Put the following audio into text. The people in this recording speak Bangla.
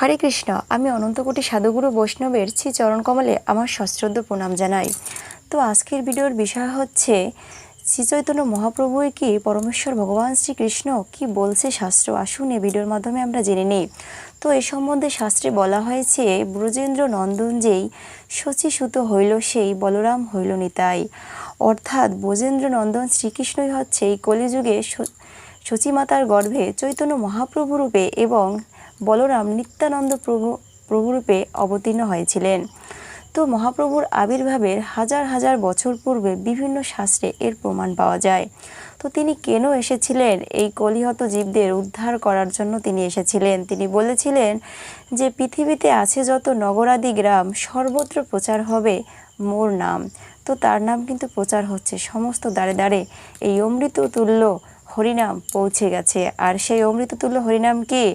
হরে কৃষ্ণ, আমি অনন্তকোটি সাধুগুরু বৈষ্ণবের শ্রী চরণ কমলে আমার সশ্রদ্ধ প্রণাম জানাই। তো আজকের ভিডিওর বিষয় হচ্ছে শ্রী চৈতন্য মহাপ্রভুই কি পরমেশ্বর ভগবান শ্রীকৃষ্ণ? কি বলছে শাস্ত্র? আসুন এই ভিডিওর মাধ্যমে আমরা জেনে নিই। তো এ সম্বন্ধে শাস্ত্রে বলা হয়েছে, ব্রজেন্দ্র নন্দন যেই শচীসূত হইল সেই বলরাম হইল নিতাই অর্থাৎ ব্রজেন্দ্র নন্দন শ্রীকৃষ্ণই হচ্ছে এই কলিযুগে সচীমাতার গর্ভে চৈতন্য মহাপ্রভু রূপে এবং বলরাম নিত্যানন্দ প্রভু, প্রভুরূপে অবতীর্ণ হয়েছিলেন। তো মহাপ্রভুর আবির্ভাবের হাজার হাজার বছর পূর্বে বিভিন্ন শাস্ত্রে এর প্রমাণ পাওয়া যায়। তো তিনি কেন এসেছিলেন? এই কলিহত জীবদের উদ্ধার করার জন্য তিনি এসেছিলেন। তিনি বলেছিলেন যে, পৃথিবীতে আছে যত নগরাদি গ্রাম, সর্বত্র প্রচার হবে মোর নাম। তো তার নাম কিন্তু প্রচার হচ্ছে সমস্ত দাঁড়ে দাঁড়ে এই অমৃত তুল্য হরিনাম পৌঁছে গেছে। আর সেই অমৃততুল্য হরিনাম কি?